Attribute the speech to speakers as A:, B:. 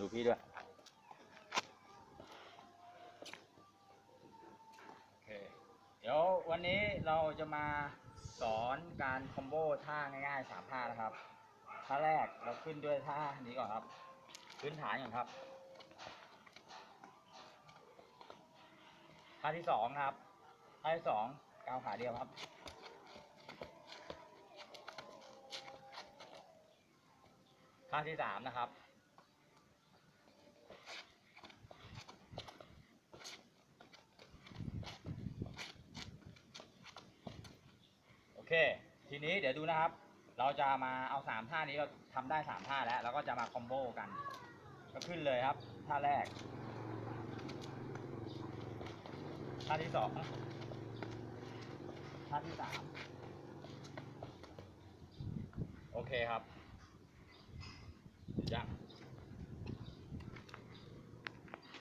A: ดูพี่ด้วย โอเค เดี๋ยววันนี้เราจะมาสอนการคอมโบท่าง่ายๆสามท่านะครับ ท่าแรกเราขึ้นด้วยท่านี้ก่อนครับ พื้นฐานก่อนครับ ท่าที่สองครับ ท่าที่สองก้าวขาเดียวครับท่าที่สามนะครับ เค ทีนี้เดี๋ยวดูนะครับ เราจะมาเอาสามท่านี้เราทำได้สามท่าแล้วเราก็จะมาคอมโบกัน ก็ขึ้นเลยครับ ท่าแรก ท่าที่สองท่าที่สามโอเคครับ